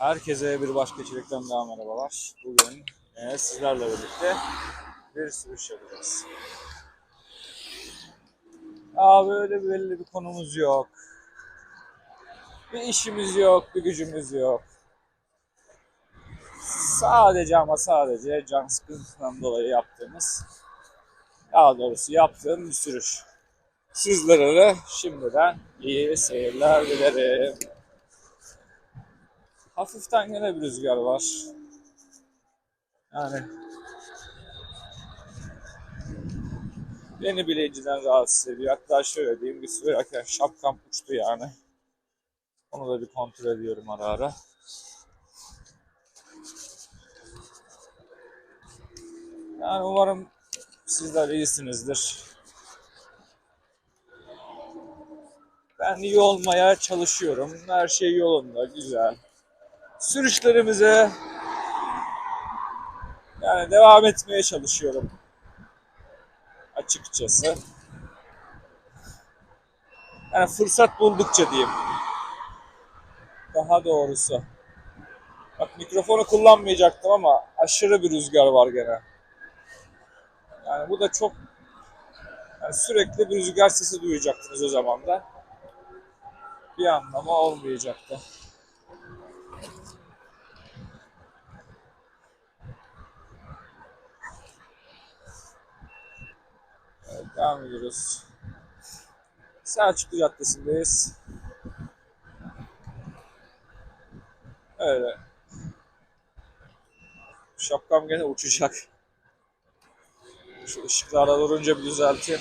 Herkese bir başka içerikten daha merhabalar. Bugün yine sizlerle birlikte bir sürüş yapacağız. Ya böyle belli bir konumuz yok. Bir işimiz yok, bir gücümüz yok. Sadece ama sadece can sıkıntısından dolayı yaptığımız, daha doğrusu yaptığım bir sürüş. Sizlere de şimdiden iyi seyirler dilerim. Hafiften gene bir rüzgar var. Yani beni bile inciden rahatsız ediyor. Hatta şöyle diyeyim bir sürerken şapkam uçtu yani. Onu da bir kontrol ediyorum ara ara. Yani umarım sizler iyisinizdir. Ben iyi olmaya çalışıyorum. Her şey yolunda, güzel. Sürüşlerimize yani devam etmeye çalışıyorum. Açıkçası. Yani fırsat buldukça diyeyim. Daha doğrusu. Bak mikrofonu kullanmayacaktım ama aşırı bir rüzgar var gene. Yani bu da çok yani sürekli bir rüzgar sesi duyacaktınız o zaman da. Bir anlamı olmayacaktı. Evet, devam ediyoruz. Selçuklu Caddesi'ndeyiz. Öyle. Şapkam gene uçacak. Şu ışıklarda durunca bir düzelteyim.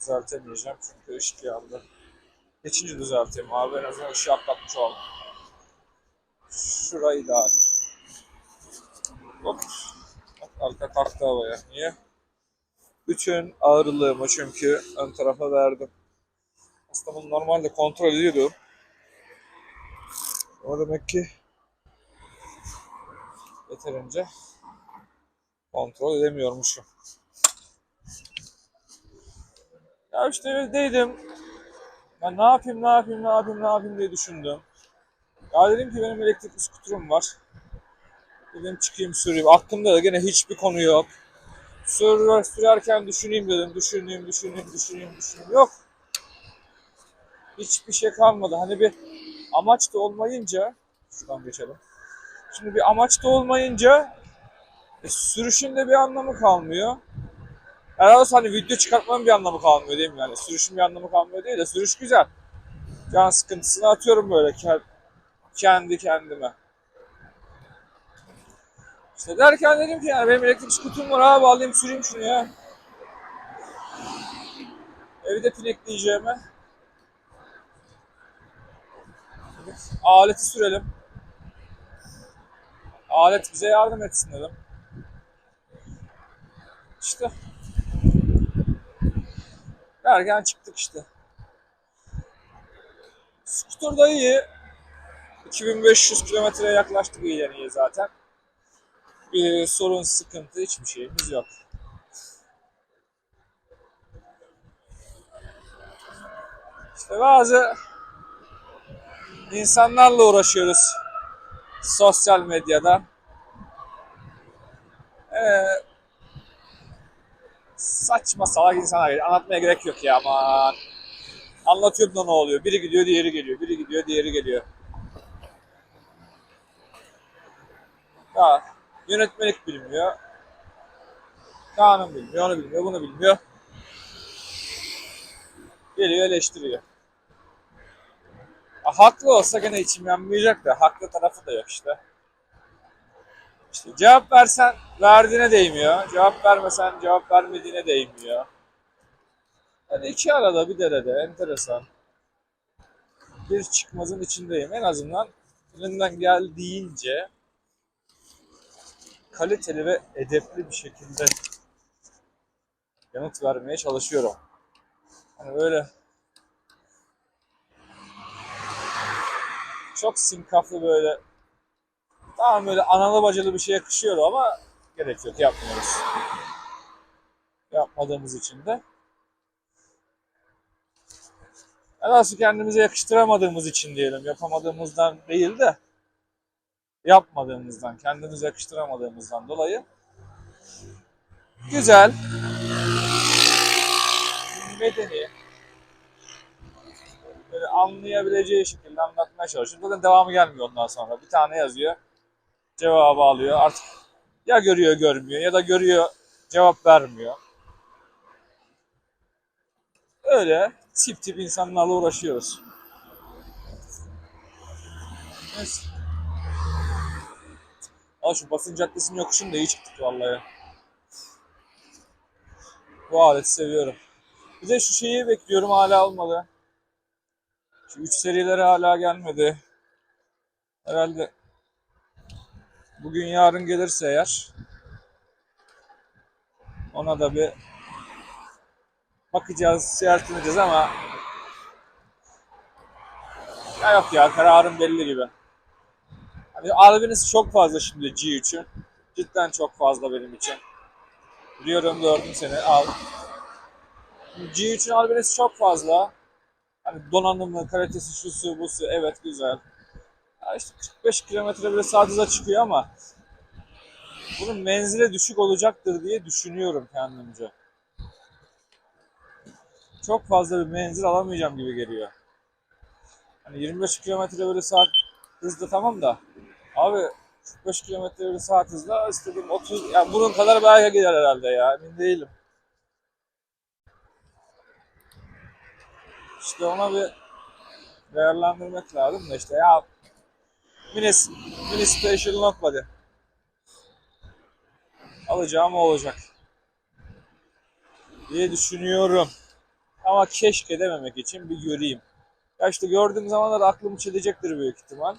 Düzeltemeyeceğim çünkü ışık yandı. Geçince düzelteyim abi en azından ışığı atlatmış olalım. Şurayı da. Hop. Arka kalktı havaya. Niye? Bütün ağırlığımı çünkü ön tarafa verdim. Aslında bunu normalde kontrol ediyordum. O demek ki yeterince kontrol edemiyormuşum. Ya işte evdeydim. Ben ne yapayım, ne yapayım, ne yapayım, ne yapayım diye düşündüm. Ya dedim ki benim elektrikli skuterum var. Dedim çıkayım süreyim. Aklımda da gene hiçbir konu yok. Sür, sürerken düşüneyim dedim. Düşüneyim, düşüneyim, düşüneyim, düşüneyim. Yok. Hiçbir şey kalmadı. Hani bir amaç da olmayınca şuradan geçelim. Şimdi bir amaç da olmayınca e, sürüşün de bir anlamı kalmıyor. Herhalde hani video çıkartmanın bir anlamı kalmıyor değil mi? Yani sürüşün bir anlamı kalmıyor değil de sürüş güzel. Can sıkıntısını atıyorum böyle ke- kendi kendime. İşte derken dedim ki yani benim elektrik skutum var abi alayım süreyim şunu ya. Evde pinekleyeceğime. Aleti sürelim. Alet bize yardım etsin dedim. İşte. Derken çıktık işte. Skuter da iyi. 2500 kilometreye yaklaştık iyiden iyi zaten. Bir sorun, sıkıntı hiçbir şeyimiz yok. İşte bazı insanlarla uğraşıyoruz sosyal medyada. Ee, saçma salak insanlar geliyor. Anlatmaya gerek yok ya aman. Anlatıyorum da ne oluyor? Biri gidiyor, diğeri geliyor. Biri gidiyor, diğeri geliyor. Ya yönetmelik bilmiyor. Kanun bilmiyor, onu bilmiyor, bunu bilmiyor. Geliyor eleştiriyor. Ha, haklı olsa gene içim yanmayacak da haklı tarafı da yok işte. İşte cevap versen verdiğine değmiyor. Cevap vermesen cevap vermediğine değmiyor. Yani iki arada bir derede enteresan. Bir çıkmazın içindeyim. En azından elimden geldiğince kaliteli ve edepli bir şekilde yanıt vermeye çalışıyorum. Hani böyle çok sinkaflı böyle tamam böyle analı bacılı bir şey yakışıyor ama gerek yok yapmıyoruz. Yapmadığımız için de Velhasıl kendimize yakıştıramadığımız için diyelim. Yapamadığımızdan değil de yapmadığımızdan, kendimize yakıştıramadığımızdan dolayı güzel, medeni, böyle anlayabileceği şekilde anlatmaya çalışıyorum. Zaten devamı gelmiyor ondan sonra. Bir tane yazıyor, cevabı alıyor. Artık ya görüyor görmüyor ya da görüyor cevap vermiyor. Öyle tip tip insanlarla uğraşıyoruz. Neyse. Al şu basın caddesinin yokuşunda iyi çıktık vallahi. Bu aleti seviyorum. Bir de şu şeyi bekliyorum hala olmadı. Şu 3 serileri hala gelmedi. Herhalde bugün yarın gelirse eğer ona da bir bakacağız, ziyaret edeceğiz ama ya yok ya kararım belli gibi. Hani albinisi çok fazla şimdi G3'ün. Cidden çok fazla benim için. Biliyorum gördüm seni al. G3'ün albinisi çok fazla. Hani donanımı, kalitesi, şusu, busu evet güzel. Ya işte 45 kilometre bile saat hıza çıkıyor ama bunun menzile düşük olacaktır diye düşünüyorum kendimce. Çok fazla bir menzil alamayacağım gibi geliyor. Hani 25 kilometre bölü saat hızla tamam da abi 45 kilometre bölü saat hızla istediğim 30 yani bunun kadar belki gider herhalde ya emin değilim. İşte ona bir değerlendirmek lazım da işte ya mini, mini special not body. Alacağım olacak. Diye düşünüyorum. Ama keşke dememek için bir göreyim. Ya işte gördüğüm zamanlar aklımı çelecektir büyük ihtimal.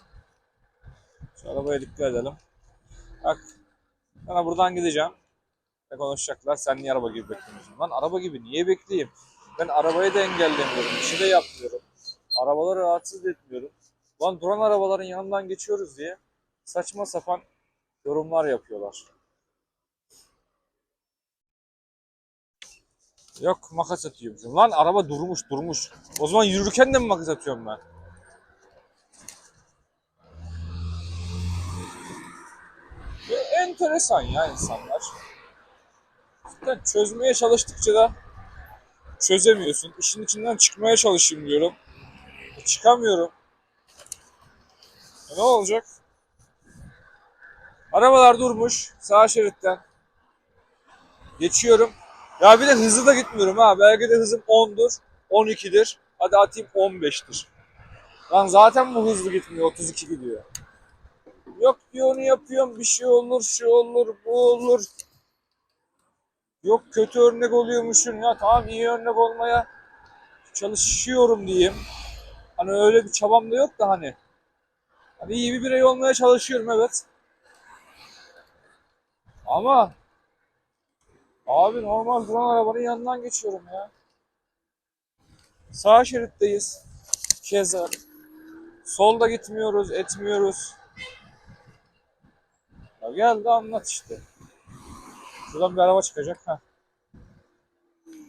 Şu arabaya dikkat edelim. Bak. Sana buradan gideceğim. Ne konuşacaklar? Sen niye araba gibi bekliyorsun? Lan araba gibi niye bekleyeyim? Ben arabayı da engellemiyorum. Bir de yapmıyorum. Arabaları rahatsız etmiyorum. Lan duran arabaların yanından geçiyoruz diye saçma sapan yorumlar yapıyorlar. Yok makas atıyormuşum. Lan araba durmuş durmuş. O zaman yürürken de mi makas atıyorum ben? Ve enteresan ya insanlar. Cidden çözmeye çalıştıkça da çözemiyorsun. İşin içinden çıkmaya çalışayım diyorum. E, çıkamıyorum. E, ne olacak? Arabalar durmuş sağ şeritten. Geçiyorum. Ya bir de hızlı da gitmiyorum ha. Belki de hızım 10'dur, 12'dir. Hadi atayım 15'tir. Lan zaten bu hızlı gitmiyor, 32 gidiyor. Yok diyor onu yapıyorum, bir şey olur, şu olur, bu olur. Yok kötü örnek oluyormuşsun ya tamam iyi örnek olmaya çalışıyorum diyeyim. Hani öyle bir çabam da yok da hani. Hani iyi bir birey olmaya çalışıyorum evet. Ama Abi normal duran arabanın yanından geçiyorum ya. Sağ şeritteyiz. Keza. Solda gitmiyoruz, etmiyoruz. Ya gel de anlat işte. Şuradan bir araba çıkacak. ha.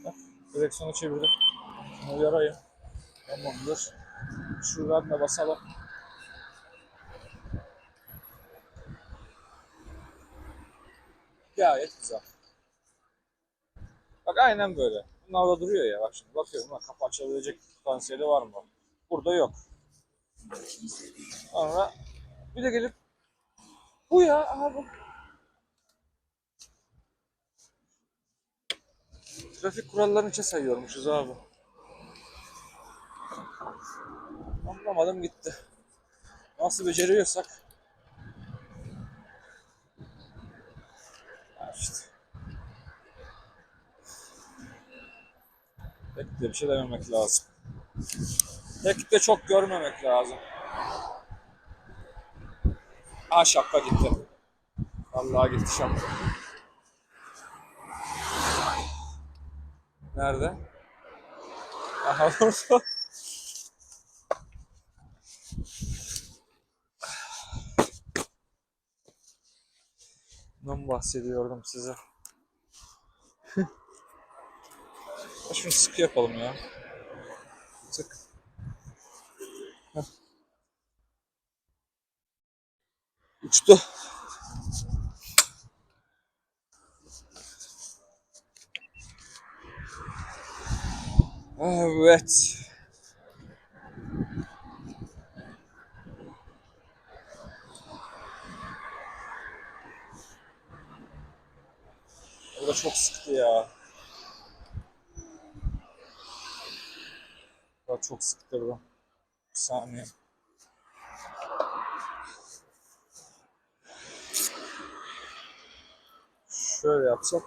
Bak, direksiyonu çevirdim. Şunu uyarayım. Tamamdır. Şuradan da basalım. Gayet güzel. Bak aynen böyle. Bunlar da duruyor ya. Bak şimdi bakıyorum lan kapı açılabilecek potansiyeli var mı? Burada yok. Sonra bir de gelip bu ya abi. Trafik kurallarını içe sayıyormuşuz abi. Anlamadım gitti. Nasıl beceriyorsak. Ha işte. Bir şey dememek lazım. Pek de çok görmemek lazım. Ha şapka gitti. Vallahi gitti şapka. Nerede? Aha burada. Bundan bahsediyordum size. Şunu sık yapalım ya. Sık. Uçtu. Evet. O da çok sıktı ya. O da çok sıktırdı. Bir saniye. Şöyle yapsak.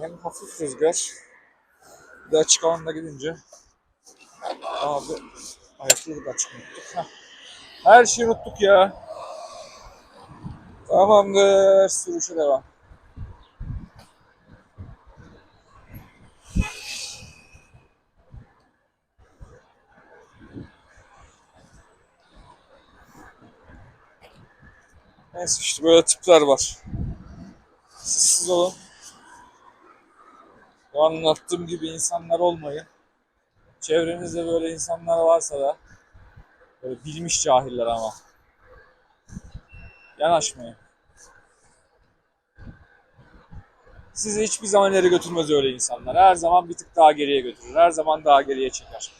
Hem hafif rüzgar. Bir de açık alanda gidince. Abi ayakları da açık unuttuk. Heh. Her şeyi unuttuk ya. Tamamdır. Sürüşe devam. Neyse işte böyle tipler var. Sessiz olun. Bu anlattığım gibi insanlar olmayın. Çevrenizde böyle insanlar varsa da böyle bilmiş cahiller ama. Yanaşmayın. Sizi hiçbir zaman ileri götürmez öyle insanlar. Her zaman bir tık daha geriye götürür. Her zaman daha geriye çeker.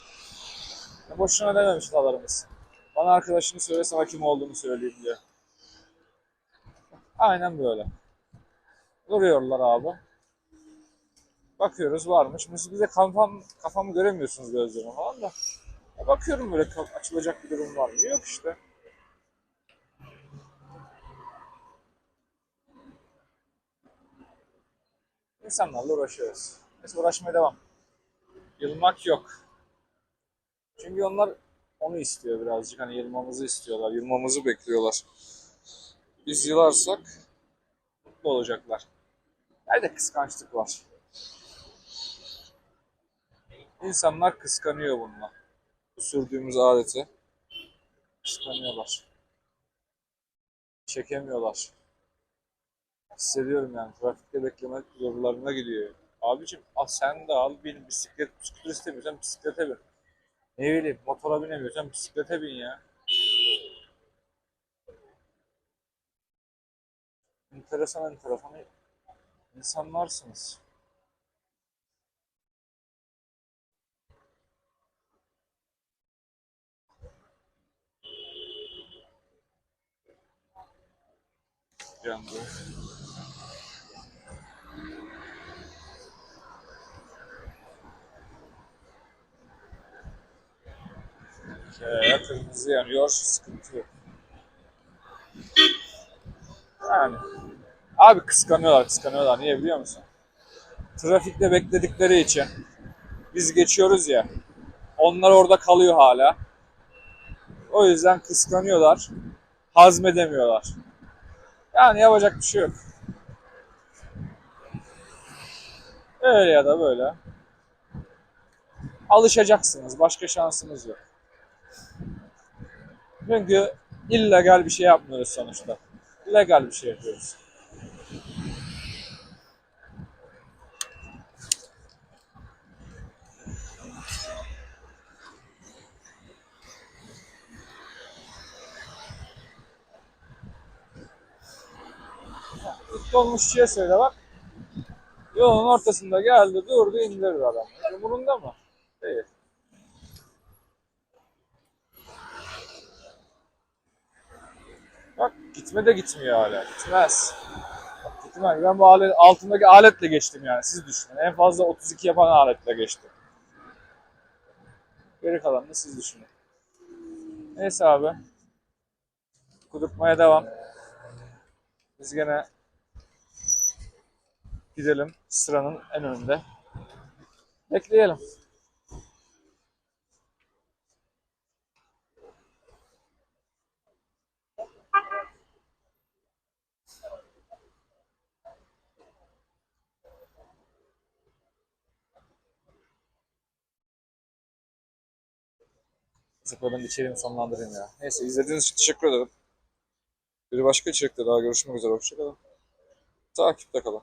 Ya boşuna dememiş atalarımız. Bana arkadaşını söyle sana kim olduğunu söyleyeyim diye. Aynen böyle. Duruyorlar abi. Bakıyoruz varmış. Mesela bize kafam, kafamı göremiyorsunuz gözlerime falan da. Ya bakıyorum böyle açılacak bir durum var mı? Yok işte. İnsanlarla uğraşıyoruz. Neyse uğraşmaya devam. Yılmak yok. Çünkü onlar onu istiyor birazcık. Hani yılmamızı istiyorlar. Yılmamızı bekliyorlar. Biz yılarsak mutlu olacaklar. Nerede kıskançlık var? İnsanlar kıskanıyor bununla. Bu sürdüğümüz adeti kıskanıyorlar. Çekemiyorlar. Hissediyorum yani. Trafikte beklemek zorlarına gidiyor. Abicim al sen de al bin bisiklet, bisiklet istemiyorsan bisiklete bin. Ne bileyim motora binemiyorsan bisiklete bin ya. Enteresan enteresan insanlarsınız. Yandı. Ee, kırmızı yanıyor, sıkıntı yok. Yani. Abi kıskanıyorlar, kıskanıyorlar. Niye biliyor musun? Trafikte bekledikleri için biz geçiyoruz ya. Onlar orada kalıyor hala. O yüzden kıskanıyorlar. Hazmedemiyorlar. Yani yapacak bir şey yok. Öyle ya da böyle. Alışacaksınız. Başka şansınız yok. Çünkü illegal bir şey yapmıyoruz sonuçta. Legal bir şey yapıyoruz. Dolmuşçuya söyle bak. Yolun ortasında geldi, durdu, indirdi adam. Umurunda mı? Değil. Bak gitme de gitmiyor hala. Gitmez. Bak, gitmez. Ben bu alet, altındaki aletle geçtim yani. Siz düşünün. En fazla 32 yapan aletle geçtim. Geri kalanını siz düşünün. Neyse abi. Kudurtmaya devam. Biz gene gidelim sıranın en önünde. Bekleyelim. De içeriğimi sonlandırayım ya. Neyse izlediğiniz için teşekkür ederim. Bir başka içerikte daha görüşmek üzere. Hoşçakalın. Takipte kalın.